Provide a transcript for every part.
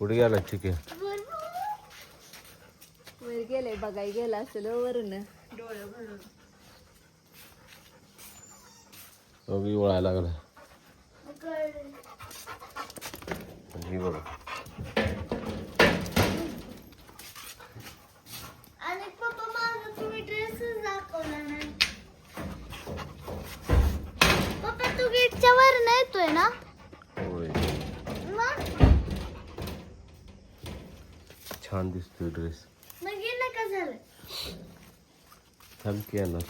कुठे गेला चिके? वर गेले बघाय गेला असेल हो वरून. डोळे भरून बघ वळायला लागला. ही बघ आणि पप्पा माझा तुम्ही ड्रेसच दाखवला नाही पप्पा तू गेटच्या वर येतोय ना होय मग छान दिसतोय ड्रेस मग गेलं का झालं? थांब की येणार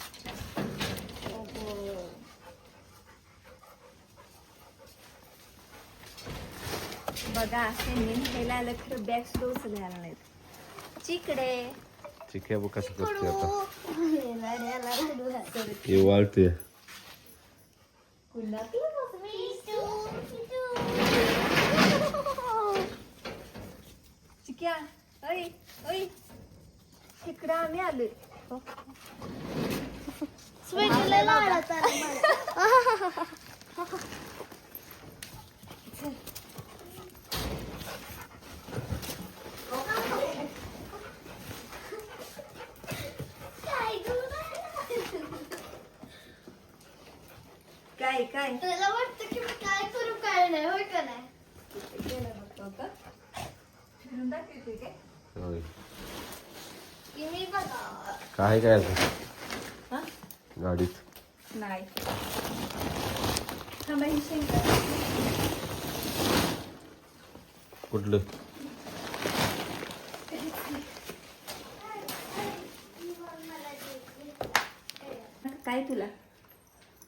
बघा त्यांनी न्यायला आलं खरं बॅग सुद्धा उचलायला नाहीत. चिकडे. चिके बघ कसं करते आता. हे वाळते चिक्या. अय इकडं आम्ही आलोय हो. स्वीटीला लाडत आला मला. काय? काय काय तुला वाटतं की मी काय करू काय नाही होय का नाही फिरून दाखवते काय काय काय हा? गाडीत. नाही. कुठलं? काय तुला?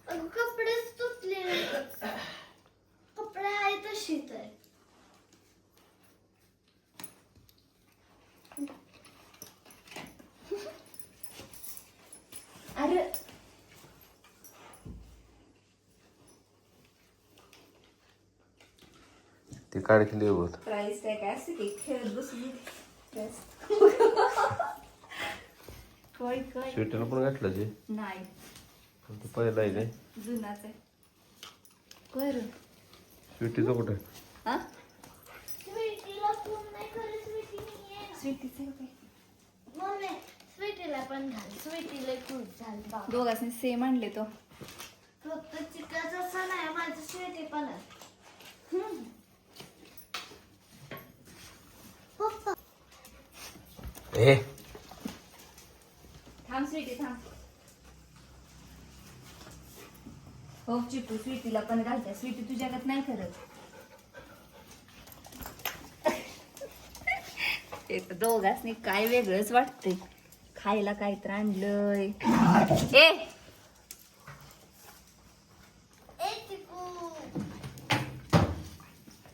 अगं, कपडेच तुटले कपडे आहे तशीच आहे काढली होत प्राईस काय काय असते की खेळत बसून. काय काय? स्वेटर पण घातलं जे? नाही. पण ते पहिलं आहे काय जुनाच आहे. कर स्वीटीचं कुठं? हा? स्वीटीला फोन नाही करत स्वीटी नाहीये. स्वीटीचं काय? मम्मी स्वीटीला पण घाल. स्वीटीला खूप झालं दोघांनी सेम आणले तो. फक्त चिकाच असं नाही माझं स्वीटी पण आहे. ए थांब स्वीटी थांब. हो चिपू स्वीटीला पण घालते. स्वीटी तुझ्याकडे नाही करत. ते तर दोघांनी काय वेगळंच वाटतंय. खायला काय तर आणलंय. ए!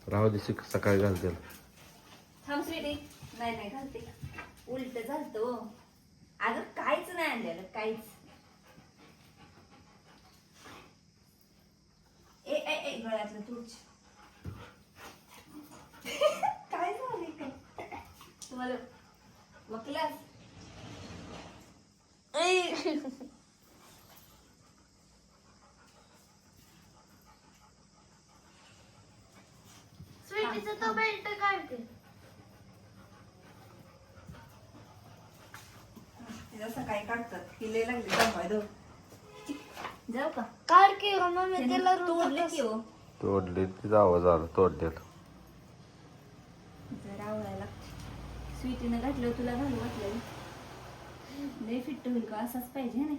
राहू दे सकाळी घालते. थांब स्वीटी. नाही नाही घालते. उलट झालतो अगं काहीच नाही आणलेलं काहीच. ए ए ए गळ्यातलं तुझ काय झाले काय तुम्हाला वकलास? स्वीटीचा तो बेल्ट काढते. सकाळी काढतात. हिले लागले दो जाऊ का? काढ की हो, मम्मी त्याला तोडले की हो. तोडले तिचा आवाज आला तोडल्यात जरा आवडायला स्वीटीनं घातलं तुला घालू घातलं लय फिट्ट होईल का? असाच पाहिजे ना.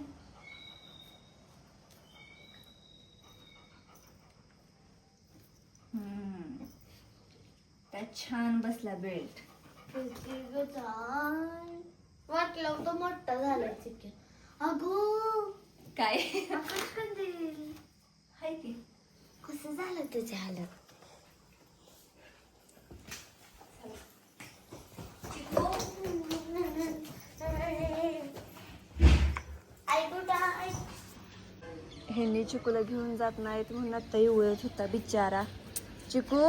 हम्म. त्यात छान बसला बेल्ट. किती ग. वाटलं तो मोठा झाला चिकन. अगो काय? हाय की. कसं झालं तुझ्या हालत? आई कुठं आहे? ह्यांनी चिकूला घेऊन जात नाहीत म्हणून आता इवळत होता बिचारा. चिकू?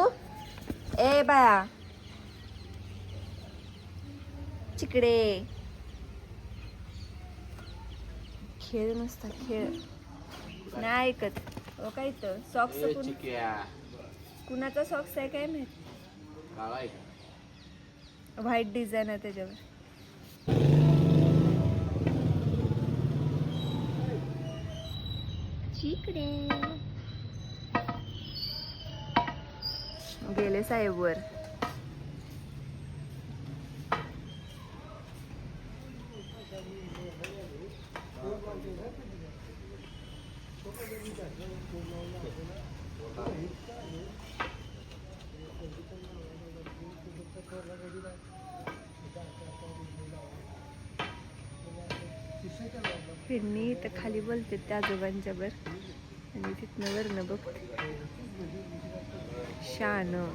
ए बाया चिकडे. खेळ नुसता खेळ. नाही ऐकत. हो काय तर सॉक्स कुणाचा सॉक्स आहे काय माहीत? व्हाईट डिझाईन आहे त्याच्यावर. चिकडे. गेले साहेब वर फिरणी इथं खाली बोलते त्या आजोबांच्या बर. आणि तिथनं वरनं बघते. शान.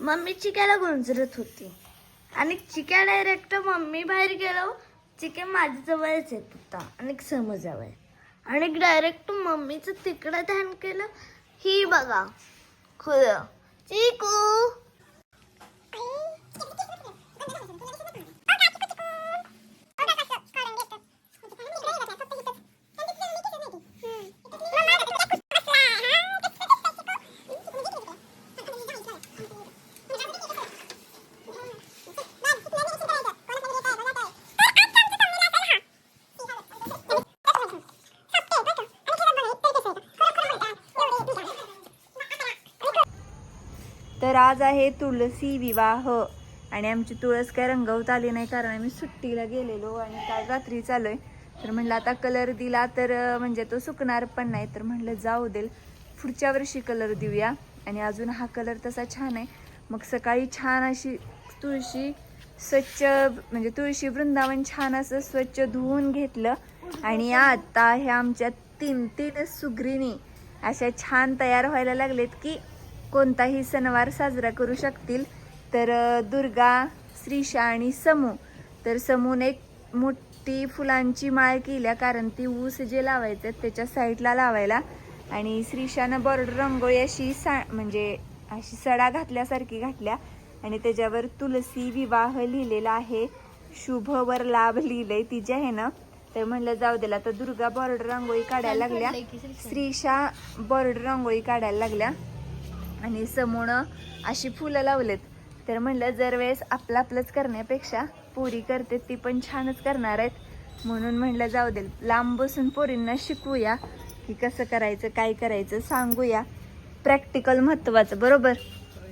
मम्मी चिक्याला गुंजरत होती. आणि चिक्या डायरेक्ट मम्मी बाहेर गेलो हो. चिक्या माझ्याजवळच येत होता. आणि समजावं. आणि डायरेक्ट मम्मीचं तिकडं ध्यान केलं. ही बघा. खुलं. चिकू! तर आज आहे तुळसी विवाह. आणि आमची तुळस काय रंगवत आली नाही कारण आम्ही सुट्टीला गेलेलो आणि काल रात्री चालूय तर म्हणलं आता कलर दिला तर म्हणजे तो सुकणार पण नाही. तर म्हणलं जाऊ देल पुढच्या वर्षी कलर देऊया. आणि अजून हा कलर तसा छान आहे. मग सकाळी छान अशी तुळशी स्वच्छ म्हणजे तुळशी वृंदावन छान असं स्वच्छ धुवून घेतलं. आणि आता हे आमच्या तीन तीन सुग्रीनी अशा छान तयार व्हायला लागलेत की कोणताही सणवार साजरा करू शकतील. तर दुर्गा श्रीशा आणि समू. तर समूने एक मोठी फुलांची माळ केल्या कारण ती ऊस जे लावायचे त्याच्या साईडला लावायला. आणि श्रीशानं बॉर्डर रंगोळी अशी सा म्हणजे अशी सडा घातल्यासारखी घातल्या. आणि त्याच्यावर तुलसी विवाह लिहिलेला आहे. शुभवर लाभ लिहिलंय तिच्या आहे ना. तर म्हणलं जाऊ दिला तर दुर्गा बॉर्डर रांगोळी काढायला लागल्या. श्रीशा बॉर्डर रांगोळी काढायला लागल्या. आणि समोरं अशी फुलं लावलेत. तर म्हणलं जर वेळेस आपलं आपलंच करण्यापेक्षा पोरी करते ती पण छानच करणार आहेत. म्हणून म्हणलं जाऊ दे लांब बसून पोरींना शिकवूया की कसं करायचं काय करायचं सांगूया. प्रॅक्टिकल महत्वाचं बरोबर?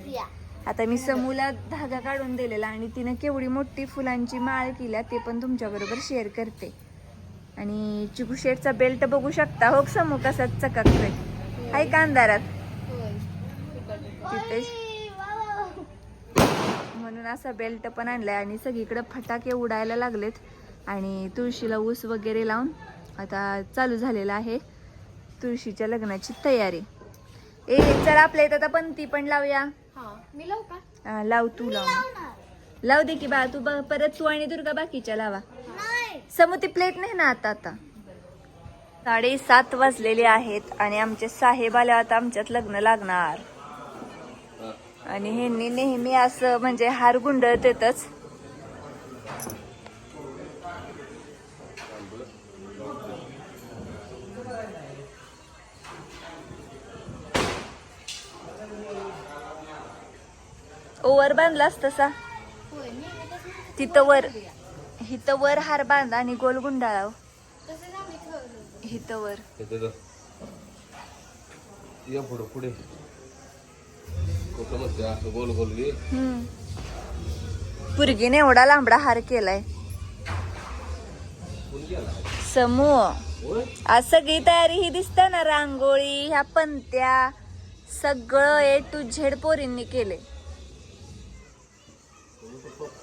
या. आता मी समूला धागा काढून दिलेला आणि तिनं केवढी मोठी फुलांची माळ केल्या ते पण तुमच्याबरोबर शेअर करते. आणि चिकू शेटचा बेल्ट बघू शकता. हो समू कसा चकाकतोय. हाय का अंधारात तिथेच. म्हणून असा बेल्ट पण आणलाय आणि सगळीकडे फटाके उडायला लागलेत. आणि तुळशीला ऊस वगैरे लावून आता चालू झालेला आहे तुळशीच्या लग्नाची तयारी. ए चल आपल्या इथं आता पंती पण लावूया. मी लावू का? हा, लाव तू लाव लाव दे की बा तू परत तू आणि दुर्गा बाकीच्या लावा. नाही समुती प्लेट नाही ना आता आता. साडेसात वाजलेले आहेत आणि आमचे साहेब आले आता आमच्यात लग्न लागणार. आणि ह्यांनी नेहमी असं म्हणजे हार गुंडळत येतच ओवर बांधलास तसा? तिथं वर हिथं वर हार बांधा आणि गोल गुंडाळाव. हिथं वर. पुढे. कुठं म्हणते असं गोल गोल घे हम्म. पुरगीने एवढा लांबडा हार केलाय. समूह आज सगळी तयारी ही दिसते ना रांगोळी ह्या पंत्या सगळं ए टू झेड पोरींनी केले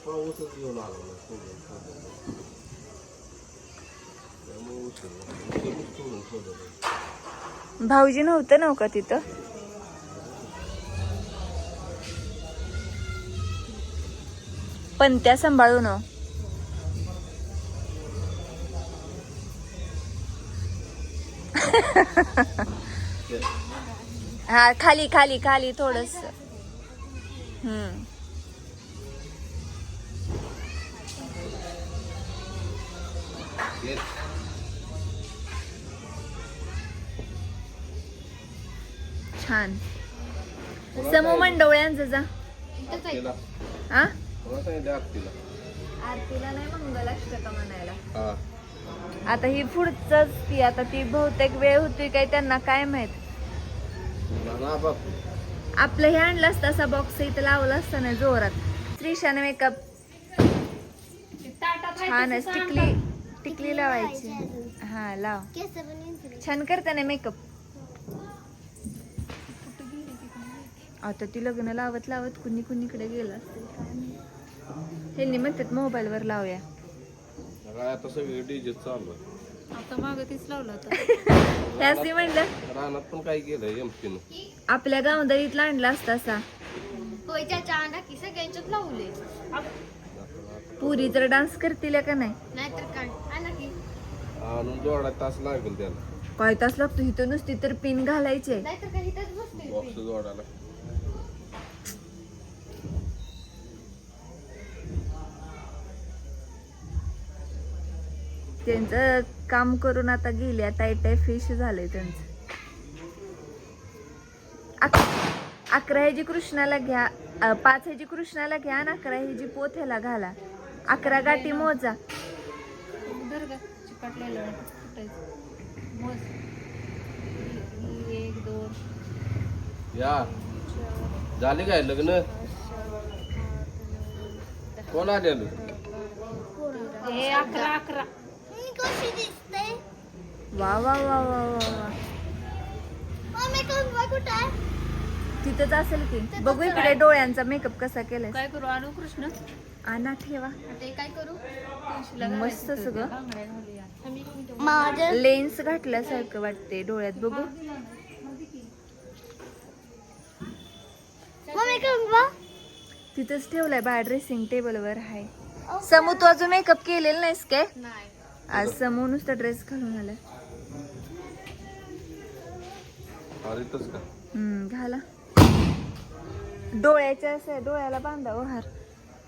पाऊसच घेऊन आलो ना तिथं पंत्या सांभाळून हो. हा खाली खाली खाली थोडस हम्म. छान समूह मंडवळ्यांचं जा. हा सांगितलं आरतीला आरतीला नाही मंगल अष्टका म्हणायला. हा. आता ही पुढचंच ती आता ती बहुतेक वेळ होती काय त्यांना काय माहीत? आपलं हे आणलं असतं असा बॉक्स इथं लावला असतं ना जोरात. त्रिशाने मेकअप छान टिकली टिकली लावायची. हा लाव. केस पण छान करते ना मेकअप आता ती लग्न लावत लावत कुणी कुणीकडे गेलं असेल काय माहीत. ह्यांनी म्हणतात मोबाईल वर लावूया. काय आता सगळे डीजे चालू आहे. आता मागं तीच लावलं होतं. त्यासनी म्हणलं. रानात पण काय केलं एमपीनं आपल्या गावदरीतला आणला असता असा. होय चाचा आणा की सगळ्यांच्यात लावले. पुरी तर डान्स करतील का नाही? नाहीतर काय? आणा की. आणून जोडा तास लागेल त्याला. काय तास लागतो? इथं नुसती तर पिन घालायचे. नाहीतर काय इथंच बसते बॉक्स जोडायला. त्यांचं काम करून आता गेल्या टाय टाय फिश झालंय त्यांचं. अक- अकरा ह्याची कृष्णाला घ्या पाच ह्याची कृष्णाला घ्या आणि अकरा ह्याची पोथ्याला घाला. अकरा गाठी मोजा. धर ग चिकटलेलं फुटायचं. मोज. एक दोन. या. झाले काय लग्न? कोण आलेलं? हे अकरा अकरा. कशी दिसते वा वा वा वा वा वा. मम्मी कंगवा कुठं आहे? तिथंच असेल की. बघू इकडे डोळ्यांचा मेकअप कसा केलाय काय करू आणू कृष्ण? आणा ठेवा. ते काय करू? तुळशीला मस्त घालायचं सगळं. ते बांगड्या घालूया. माझं लेन्स घातल्यासारखं वाटते डोळ्यात बघू. मम्मी कंगवा तिथंच ठेवलाय बा ड्रेसिंग टेबलवर आहे समू तू अजून मेकअप केलेलं नाहीस काय? नाही. आज समू नुसता ड्रेस घालून आलाय. हम्म घाला. डोळ्याच्या असं डोळ्याला बांधावं हार.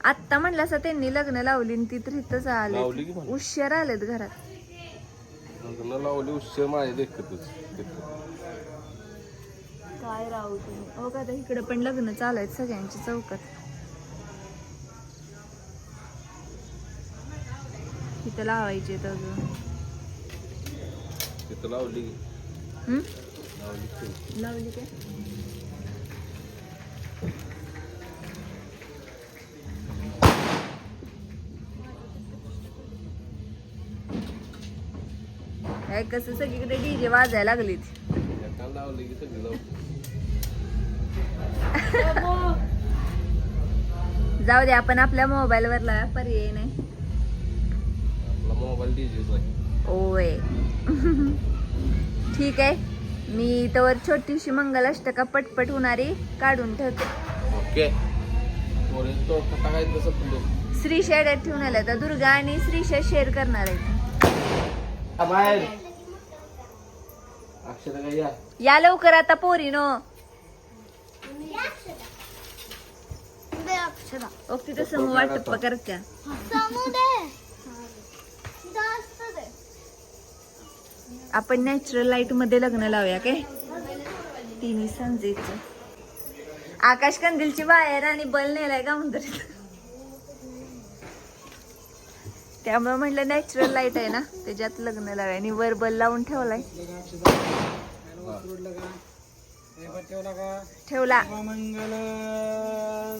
आत्ता म्हणलं असं त्यांनी लग्न लावली आणि ती तर इथंच आले. उशीर आलेत घरात. लग्न लावली उशीर माझ्या देखतच काय राहू तुम्ही? हो का इकडे पण लग्न चालू आहेत सगळ्यांची चौकात. इथं लावायचे अजून. तिथं लावली? लावली काय? काय कसं सगळीकडे डीजे वाजायला लागलीत. लावली जाऊ दे आपण आपल्या मोबाईल वर लावा पर्याय नाही. मोबाईल ओय. ठीक आहे. मी तर छोटीशी मंगलाष्टका पटपट होणारी काढून ठेवते. ओके. तसं श्री शेड्यात ठेवून आल्या तर दुर्गा आणि श्रीशा शेअर करणार आहेत. या? लवकर आता पोरीनो. दे अक्षरा ओ तिथं समूह वाटप करत्या समू दे जास्त दे आपण नॅचरल लाइटमध्ये लग्न लावूया काय? तिन्ही संजेच. आकाश कंदीलची वायर आणि बल नेलाय का म्हणतो त्यामुळे म्हटलं नॅचरल लाइट आहे ना त्याच्यात लग्न लावाय. आणि वर बल लावून ठेवलाय. ठेवला. मंगल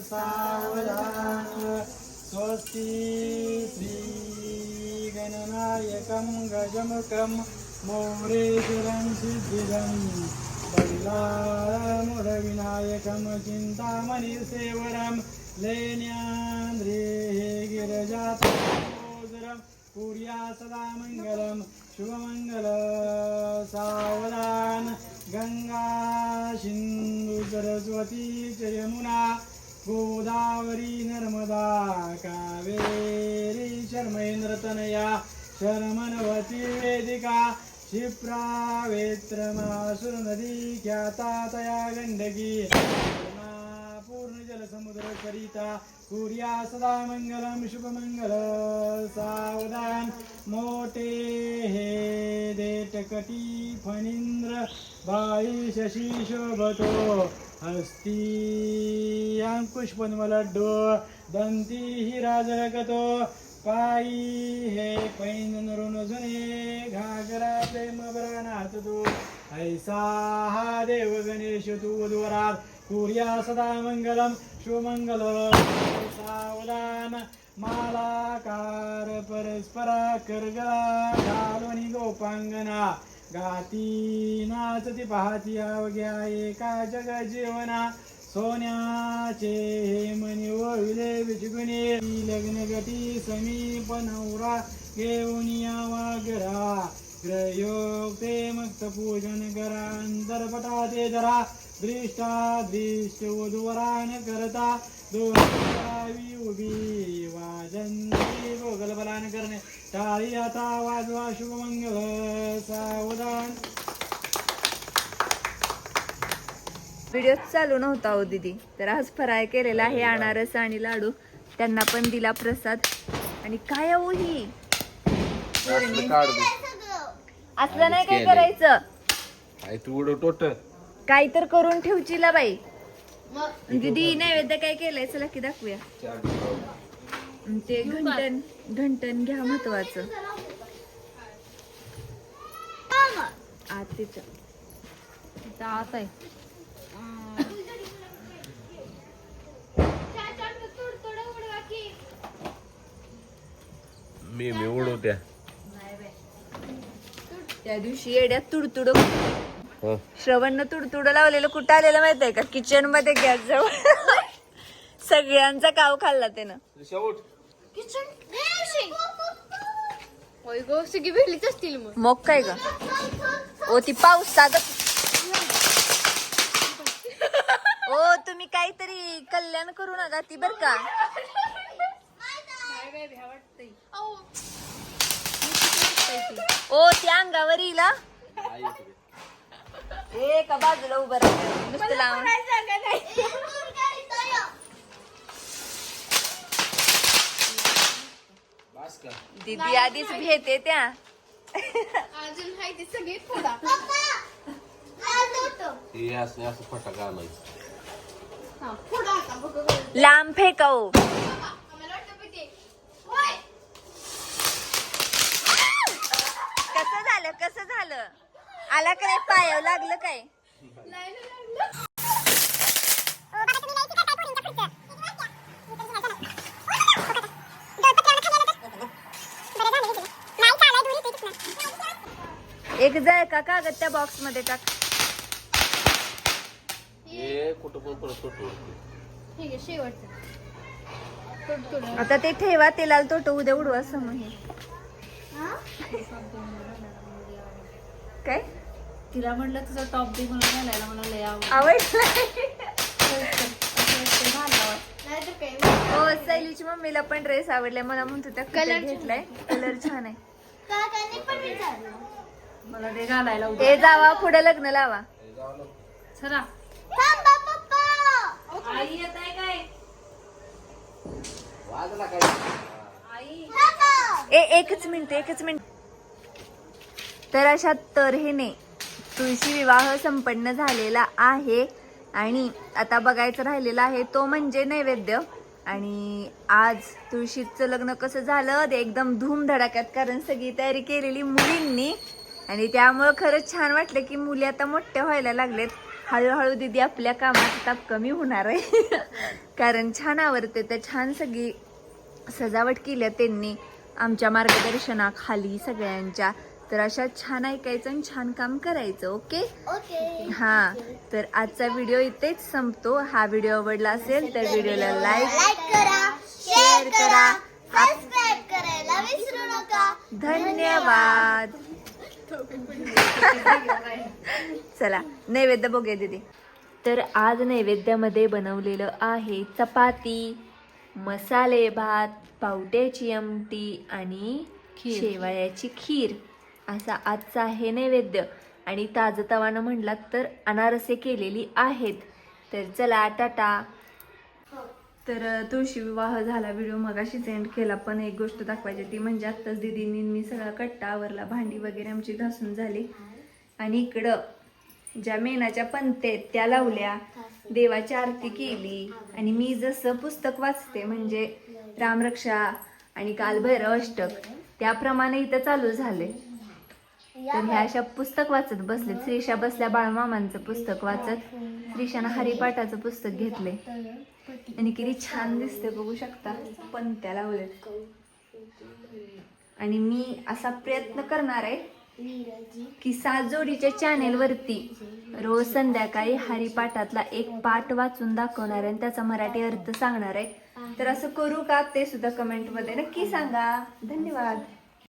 सावधान श्री गणनायकम गजमकम मौरेश्वरं सिद्धिदं बल्लामुरविनायकं चिन्तामणिसेवरं लेन्यान्द्रे गिरजातोदरं कुर्या सदा मङ्गलं शुभमङ्गल सावधान गङ्गा सिन्धु सरस्वती च यमुना गोदावरी नर्मदा कावेरी शर्मेन्द्रतनया शर्मनवती वेदिका क्षिप्रावेत्रमासुरनदी ख्याता तया गण्डकी पूर्ण जलसमुद्र सरिता कुर्या सदा मंगलम शुभमंगल सावधान मोटे हे देटकटी फणींद्र बाई शशी शोभतो हस्ती अंकुशपद्मलड्डू दंती हिराजगतो पायी हे पैन ऋण जुने घागरा प्रेम नाच तू. ऐसा हा देव गणेश तू द्वारात कुर्या सदा मंगलम शुमंगल. सावधान मालाकार परस्परा करगळा. घालून गोपांगना. गाती नाचती पाहती अवघ्या एका जग जीवना सोन्याचे हे मनी वळले विचगुणे. लग्न गटी समीप नवरा घेऊन यावा घरा. ग्रयोग ते मक्त पूजन करा. अंतरपटा ते जरा. दृष्टा दृष्ट उद्वरान करता. दोन उभी. वाजंती भोगल बलान करणे. टाळी आता वाजवा शुभमंगल. सावधान. व्हिडिओ चालू नव्हता हो दीदी. तर आज फराळ केलेला आहे अनारस आणि लाडू. त्यांना पण दिला प्रसाद. आणि काय हो ही? असलं काढ दे. असलं नाही काय. करायचं? आई तू उडव टोट काय तर करून ठेवचीला बाई. दीदी नैवेद्य काय केलंय? चला की दाखवूया. ते घंटन घंटन घ्या महत्वाचं. आत तिथं. आत आहे. मी मी उडवत्या. त्या दिवशी येड्यात तुडतुड. श्रवणनं तुडतुड लावलेलं. कुठं आलेलं माहीत आहे का? किचनमध्ये गॅस जवळ. सगळ्यांचा काव खाल्ला त्यानं. शेवट होय गो सगळी भेटलीच असतील मग. मग काय ग? ओ ती पावसात ओ तुम्ही काहीतरी कल्याण करू नका ती बर का. ओ त्या अंगावर येईल हा? ए का बाजूला उभं नुसतं लावून दीदी आधीच भेटे त्या. अजून हाय ती सगळी फोडा. असं असं फटाका आणायचं. फोडा आता बघ. बघ. लांब फेकाव. कसं झालं? कसं झालं? आला काय? पायाव लागलं काय? एक जाय का कागद त्या बॉक्समध्ये टाक. हे कुठं पण परत ठीक आहे शेवटचं. आता ते ठेवा तेला तोट उद्या उडवा हे. काय? तिला म्हटलं तुझा टॉप दे म्हणून घालायला मला लय आवड हो सैलीची मम्मीला पण ड्रेस आवडलाय मला म्हणतो त्या कलर छान घेतलाय? कलर छान आहे. मला ते घालायला जावा पुढे लग्न लावा. चला. आई येत आहे काय? ए एकच मिनिट एकच मिनिट. तर अशा तऱ्हेने तुळशी विवाह संपन्न झालेला आहे आणि आता बघायचं राहिलेला आहे तो म्हणजे नैवेद्य. आणि आज तुळशीचं लग्न कसं झालं ते एकदम धूमधडाक्यात कारण सगळी तयारी केलेली मुलींनी. आणि त्यामुळं खरंच छान वाटलं की मुली आता मोठ्या व्हायला लागलेत. हळूहळू दिदी आपल्या कामाचा ताप कमी होणार आहे. कारण छान आवडते तर छान सगळी सजावट केली आहे त्यांनी. आमच्या मार्गदर्शनाखाली सगळ्यांच्या. तर अशा छान ऐकायचं आणि छान काम करायचं ओके? ओके. हा तर आजचा व्हिडिओ इथेच संपतो. हा व्हिडिओ आवडला असेल तर व्हिडिओला लाईक लाईक करा शेअर करा. सबस्क्राईब करायला विसरू नका. धन्यवाद. चला नैवेद्य बघूया दीदी. तर आज नैवेद्यामध्ये बनवलेलं आहे चपाती मसाले भात पावट्याची आमटी आणि शेवाळ्याची खीर. असा आजचा आहे नैवेद्य. आणि ताजतवानं म्हणलात तर अनारसे केलेली आहेत. तर चला टाटा. तर तुळशी विवाह झाला. व्हिडिओ मगाशी सेंड केला पण एक गोष्ट दाखवायची ती म्हणजे आत्ताच दिदींनी मी सगळा कट्टा आवरला भांडी वगैरे आमची घासून झाली. आणि इकडं ज्या मेनाच्या पंते आहेत त्या लावल्या. देवाची आरती केली. आणि मी जसं पुस्तक वाचते म्हणजे रामरक्षा आणि कालभैरव अष्टक त्याप्रमाणे इथं चालू झाले. तर ह्या अशा पुस्तक वाचत बसले श्रीशा बसल्या बाळमामांचं पुस्तक वाचत. श्रीशानं हरिपाठाचं पुस्तक घेतले आणि किती छान दिसते बघू शकता पंत्या लावलेत आणि मी असा प्रयत्न करणार आहे की सात जोडीच्या चॅनेल वरती रोज संध्याकाळी हरिपाठातला एक पाठ वाचून दाखवणार आहे आणि त्याचा मराठी अर्थ सांगणार आहे तर असं करू का ते सुद्धा कमेंटमध्ये नक्की सांगा धन्यवाद